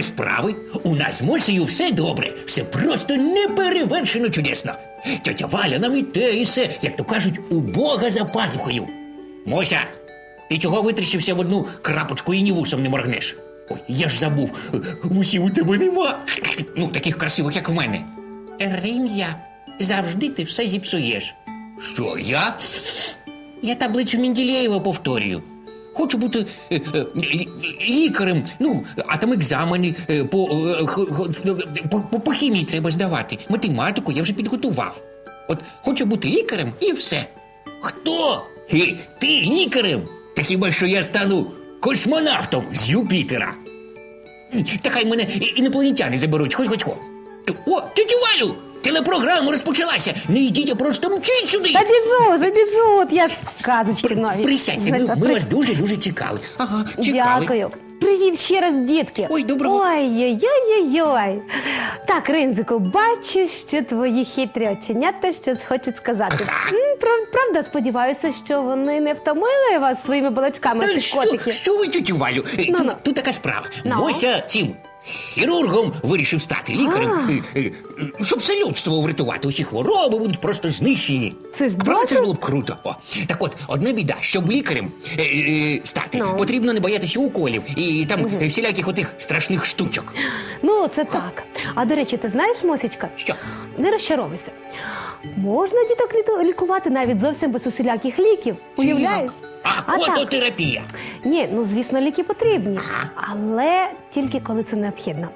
Вас справи? У нас з Мосею все добре, все просто неперевершено чудесно. Тетя Валя нам і те, і се, як то кажуть, у Бога за пазухою. Мося, ти чого витріщився в одну крапочку і ні вусом не моргнеш? Ой, я ж забув, вусів у тебе нема. Ну, таких красивих, як в мене. Рим'я, завжди ти все зіпсуєш. Що, я? Я таблицю Менділеєва повторюю. Хочу бути е, е, лікарем, ну, а там екзамени е, по, по, по, хімії треба здавати. Математику я вже підготував. От хочу бути лікарем і все. Хто? Ти лікарем? Та хіба що я стану космонавтом з Юпітера? Та хай мене інопланетяни заберуть, хоч хоч хоч. О, тетю Валю! Телепрограма розпочалася. Не йдіть, а просто мчіть сюди. Та біжу, вже біжу, от я сказочки нові. Присядьте, ми, ми вас дуже-дуже чекали. Ага, чекали. Дякую. Привіт ще раз, дітки. Ой, доброго. Ой-ой-ой-ой. Так, Ринзику, бачу, що твої хитрі оченята щось хочуть сказати. Ага. М, прав- Правда, сподіваюся, що вони не втомили вас своїми балачками, Та що, що ви, тютю Валю? Е, Ну, тут, ну. тут така справа. Ну. Мося цим хірургом вирішив стати лікарем, щоб все людство врятувати. Усі хвороби будуть просто знищені. Це ж правда, це ж було б круто. О, так от, одна біда, щоб лікарем е, е, стати, Ну. потрібно не боятися уколів і там е, всіляких отих страшних штучок. Ну, це так. А до речі, ти знаєш, Мосічка, Що? не розчаровуйся. Можна діток літо- лікувати навіть зовсім без усіляких ліків. Уявляєш? А, А так. кототерапія. Ні, ну звісно, ліки потрібні, але тільки коли це необхідно.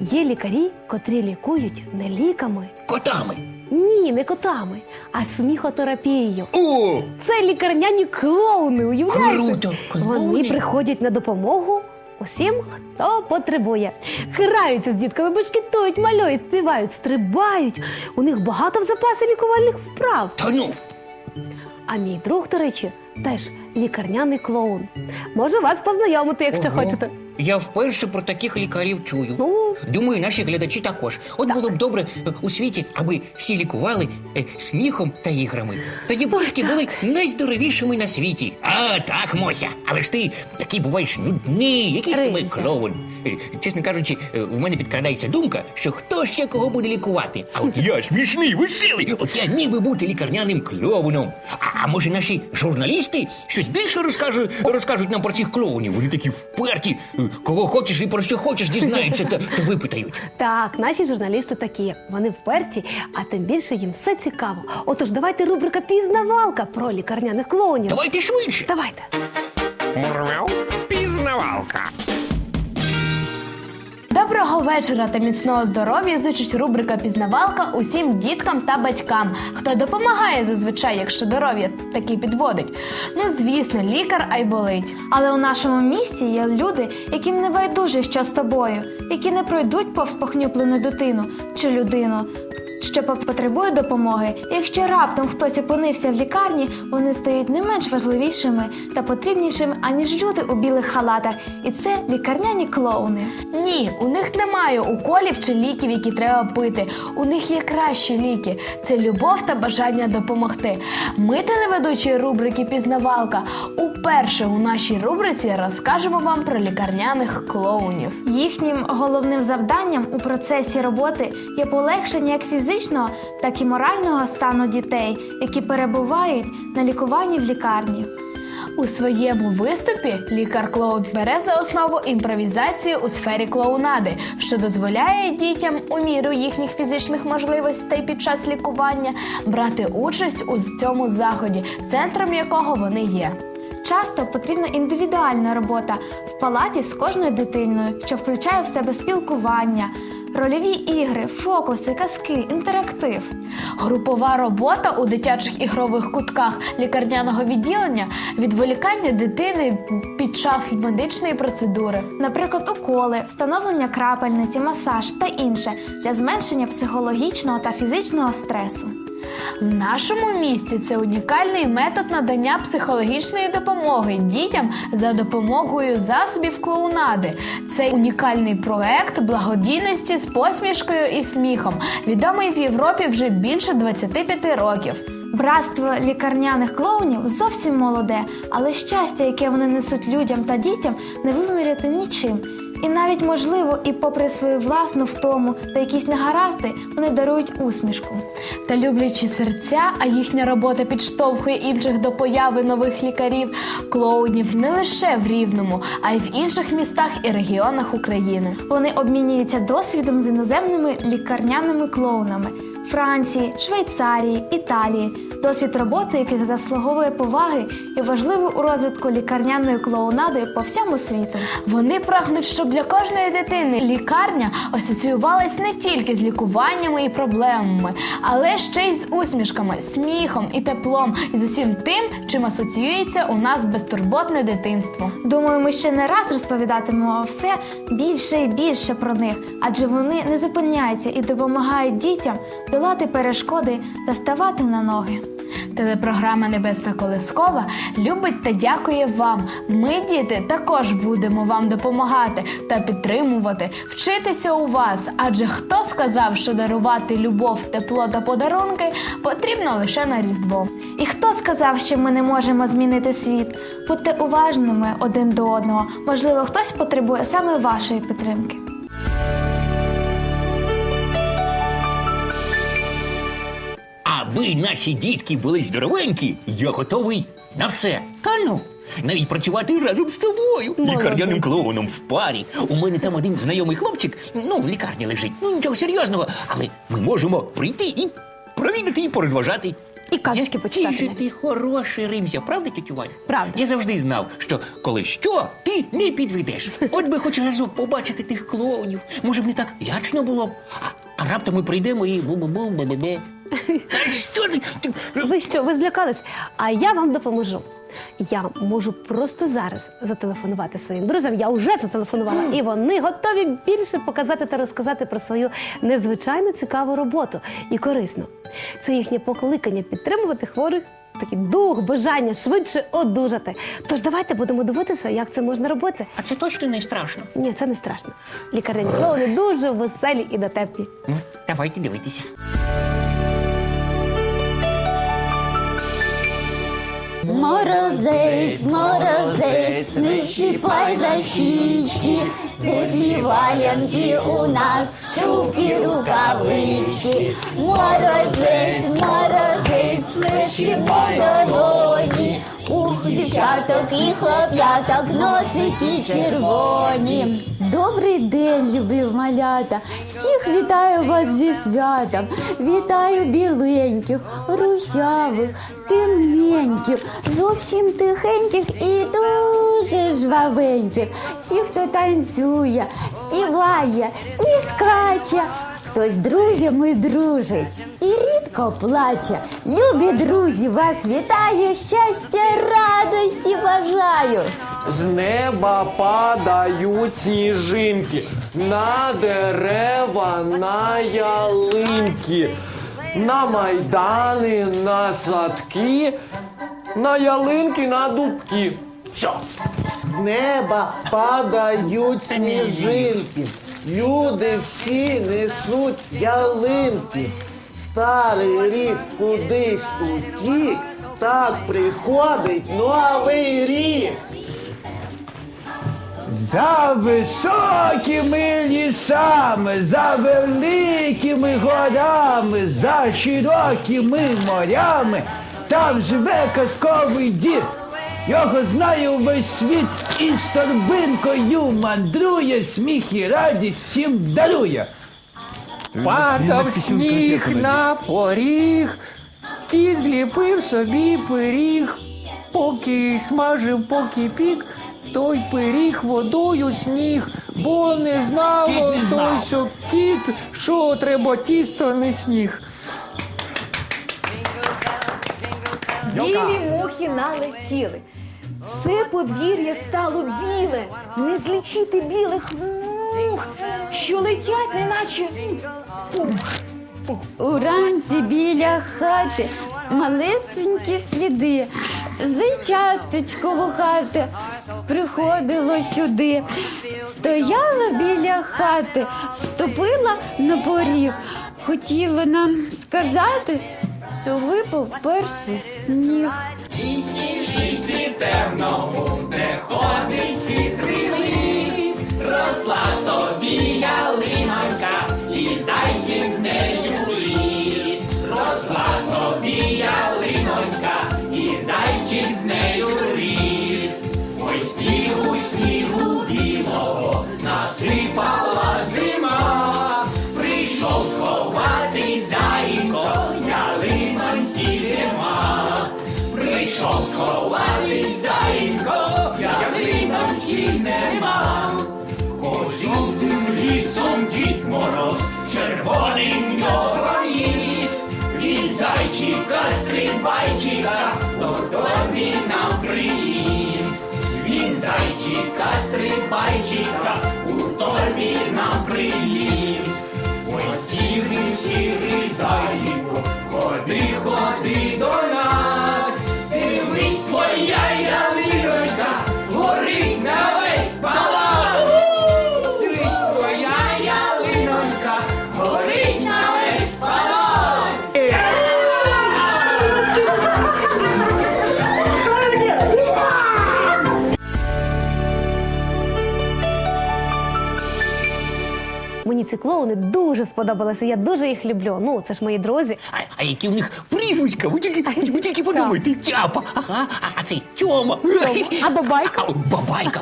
Є лікарі, котрі лікують не ліками, Котами. ні, не котами, а сміхотерапією. О, Це лікарняні клоуни, уявляєте? Круто, клоуни. Вони приходять на допомогу усім, хто потребує. Граються з дітками, бешкетують, малюють, співають, стрибають. У них багато в запасі лікувальних вправ. та ну. А мій друг, до речі, теж лікарняний клоун. Можу вас познайомити, якщо Ого. хочете. Я вперше про таких лікарів чую. Ну, Думаю, наші глядачі також. От було б добре е, у світі, аби всі лікували е, сміхом та іграми. Тоді б дітки були найздоровішими на світі. А так, Мося, але ж ти такий буваєш нудний, якийсь тебе Ризя. клоун. Е, Чесно кажучи, е, в мене підкрадається думка, що хто ще кого буде лікувати. А от я смішний, веселий. От я ніби бути лікарняним клоуном. А, а може наші журналісти щось більше розкажуть, розкажуть нам про цих клоунів? Вони такі вперті, е, кого хочеш і про що хочеш дізнаються та, та випитають. так, наші журналісти такі. Вони вперті, а тим більше їм все цікаво. Отож, давайте рубрика Пізнавалка про лікарняних клоунів. Давайте швидше. Давайте. Мурмяв пізнавалка. Доброго вечора та міцного здоров'я зичить рубрика Пізнавалка усім діткам та батькам, хто допомагає зазвичай, якщо здоров'я таки підводить. Ну, звісно, лікар айболить. Але у нашому місті є люди, яким не байдуже, що з тобою, які не пройдуть повз похнюплену дитину чи людину, що потребує допомоги. Якщо раптом хтось опинився в лікарні, вони стають не менш важливішими та потрібнішими, аніж люди у білих халатах. І це лікарняні клоуни. Ні, у них немає уколів чи ліків, які треба пити. У них є кращі ліки. Це любов та бажання допомогти. Ми, телеведучі рубрики Пізнавалка, уперше у нашій рубриці розкажемо вам про лікарняних клоунів. Їхнім головним завданням у процесі роботи є полегшення як фізичного, так і морального стану дітей, які перебувають на лікуванні в лікарні. У своєму виступі лікар клоун бере за основу імпровізацію у сфері клоунади, що дозволяє дітям у міру їхніх фізичних можливостей під час лікування брати участь у цьому заході, центром якого вони є. Часто потрібна індивідуальна робота в палаті з кожною дитиною, що включає в себе спілкування, рольові ігри, фокуси, казки, інтерактив. Групова робота у дитячих ігрових кутках лікарняного відділення, відволікання дитини під час медичної процедури. Наприклад, уколи, встановлення крапельниці, масаж та інше для зменшення психологічного та фізичного стресу. В нашому місті це унікальний метод надання психологічної допомоги дітям за допомогою засобів клоунади. Це унікальний проект благодійності з посмішкою і сміхом, відомий в Європі вже більше 25 років. Братство лікарняних клоунів зовсім молоде, але щастя, яке вони несуть людям та дітям, не виміряти нічим. І навіть можливо, і попри свою власну втому та якісь негаразди, вони дарують усмішку. Та люблячі серця, а їхня робота підштовхує інших до появи нових лікарів, клоунів не лише в Рівному, а й в інших містах і регіонах України. Вони обмінюються досвідом з іноземними лікарняними клоунами Франції, Швейцарії, Італії, досвід роботи яких заслуговує поваги і важливий у розвитку лікарняної клоунади по всьому світу. Вони прагнуть, щоб для кожної дитини лікарня асоціювалась не тільки з лікуваннями і проблемами, але ще й з усмішками, сміхом і теплом, і з усім тим, чим асоціюється у нас безтурботне дитинство. Думаю, ми ще не раз розповідатимемо все більше і більше про них, адже вони не зупиняються і допомагають дітям долати перешкоди та ставати на ноги. Телепрограма Небесна Колескова любить та дякує вам. Ми, діти, також будемо вам допомагати та підтримувати, вчитися у вас. Адже хто сказав, що дарувати любов, тепло та подарунки потрібно лише на Різдво. І хто сказав, що ми не можемо змінити світ? Будьте уважними один до одного. Можливо, хтось потребує саме вашої підтримки. Аби наші дітки були здоровенькі, я готовий на все. Та ну. Навіть працювати разом з тобою, лікарняним клоуном в парі. У мене там один знайомий хлопчик, ну, в лікарні лежить. Ну, нічого серйозного, але ми можемо прийти і провідати і порозважати. І казочки почитати. Який же ти хороший римся, правда, тютю Валя? Правда. Я завжди знав, що коли що, ти не підведеш. От би хоч разок побачити тих клоунів. Може б не так лячно було б. А, а раптом ми прийдемо і бу-бу-бу, бе-бе-бе. Та що ти? ти- Ви що, ви злякались? А я вам допоможу. Я можу просто зараз зателефонувати своїм друзям. Я вже зателефонувала, і вони готові більше показати та розказати про свою незвичайно цікаву роботу і корисну. Це їхнє покликання підтримувати хворих. Такий дух, бажання швидше одужати. Тож давайте будемо дивитися, як це можна робити. А це точно не страшно. Ні, це не страшно. Лікарняні клоуни дуже веселі і дотепні. Ну, давайте дивитися. Морозець, морозець, не чіпай за щічки, теплі валянки у нас, шубки, рукавички. Морозець, морозець, ми спимо долоні. Ух, дівчаток і хлоп'яток, носики червоні. Добрий день, любив малята. Всіх вітаю вас зі святом. Вітаю біленьких, русявих, темненьких, зовсім тихеньких і дуже жвавеньких. Всіх, хто танцює, співає і скаче. Хтось з друзями дружить і рідко плаче. Любі друзі, вас вітаю, щастя, радості бажаю. З неба падають сніжинки на дерева, на ялинки, на майдани, на садки, на ялинки, на дубки. Все. З неба падають сніжинки, люди всі несуть ялинки. Старий рік кудись утік, так приходить новий рік. За високими лісами, за великими горами, за широкими морями, там живе казковий дід. Його знає увесь світ і з торбинкою мандрує, сміх і радість всім дарує. Падав сніг на поріг, кіт зліпив собі пиріг, поки смажив, поки пік, той пиріг водою сніг, бо не знав не знав. той, що кіт, що треба тісто, не сніг. Білі мухи налетіли. Все подвір'я стало біле, не злічити білих мух, що летять, неначе пух. Уранці біля хати малесенькі сліди. Зайчаточко вухате приходило сюди. Стояла біля хати, ступила на поріг. Хотіла нам сказати що випав перший сніг темному, де ходить хитрий ліс, росла собі ялинонька, і зайчик з нею ліс, росла собі ялинонька, і зайчик з нею ліс, ой снігу, снігу білого насипала зима. Дівка стрибайчика, хто тобі нам приніс, він зайчика, стрибайчика, у торбі нам приніс. Мені ці клоуни дуже сподобалися. Я дуже їх люблю. Ну, це ж мої друзі. А, а які в них прізвиська? Ви тільки, ви тільки подумайте, тяпа, ага, а, а цей Тьома. А бабайка? А, бабайка.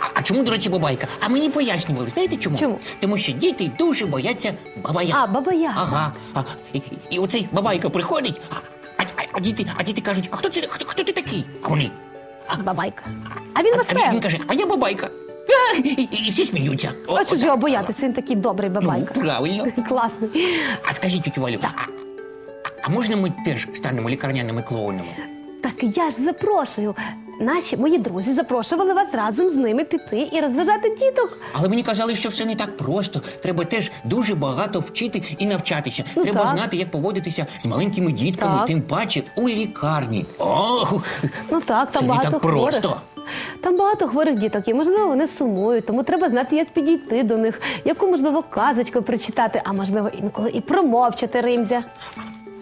А, а чому, до речі, бабайка? А мені пояснювали, знаєте чому? Чому? Тому що діти дуже бояться бабая. А, баба Яга. Ага. А, і, і оцей бабайка приходить, а, а, а, діти, а діти кажуть, а хто це хто, хто ти такий? А вони. Бабайка. А він А, а він, веселий. він каже, а я бабайка. І, і, і всі сміються. О, А що ж отак. його боятися? Він такий добрий бабайка. Ну, правильно. Класний. А скажіть, тетю Валю, а, а, а можна ми теж станемо лікарняними клоунами? Так я ж запрошую. Наші мої друзі запрошували вас разом з ними піти і розважати діток. Але мені казали, що все не так просто. Треба теж дуже багато вчити і навчатися. Ну, Треба так. знати, як поводитися з маленькими дітками, Так. тим паче у лікарні. Ох, Ну так, там це не багато так хворих. просто. Там багато хворих діток, і можливо вони сумують, тому треба знати, як підійти до них, яку можливо казочку прочитати, а можливо інколи і промовчати римзя.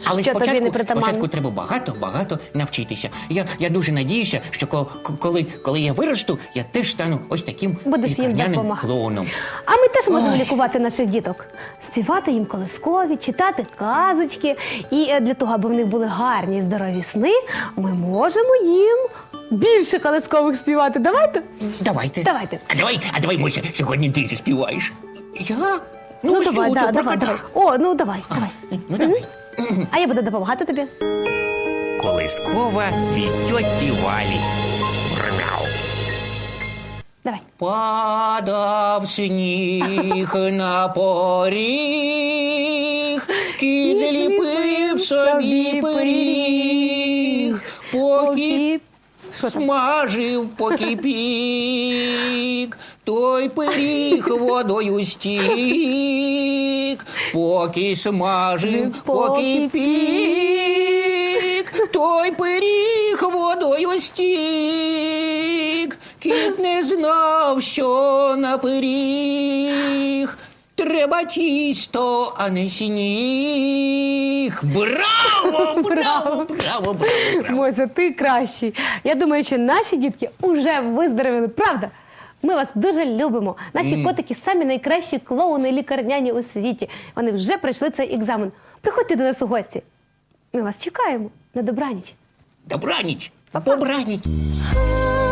Але Що тобі спочатку, не притаманно? спочатку треба багато-багато навчитися. Я, я дуже надіюся, що ко- ко- коли, коли я виросту, я теж стану ось таким Будеш їм лікарняним допомагати. клоуном. А ми теж можемо Ой. лікувати наших діток, співати їм колискові, читати казочки. І е, для того, аби в них були гарні і здорові сни, ми можемо їм більше колискових співати. Давайте. Давайте. Давайте. А давай, а давай, Мося, сьогодні ти заспіваєш. Я? Ну, ось давай, цю, да, давай, про давай. О, ну давай, давай. Ну давай. А я буду допомагати тобі. Колискова від тьоті Валі. Давай. Падав сніг на поріг, кіт зліпив собі пиріг, поки? Смажив, поки пік, той пиріг водою стік, поки смажив, поки пік, той пиріг водою стік, кіт не знав, що на пиріг. Треба тісто, а не сніг. Браво! Браво! Браво! Браво! браво. Мося, ти кращий. Я думаю, що наші дітки вже виздоровіли, правда? Ми вас дуже любимо. Наші котики самі найкращі клоуни лікарняні у світі. Вони вже пройшли цей екзамен. Приходьте до нас у гості. Ми вас чекаємо на добраніч. Добраніч! Добраніч! А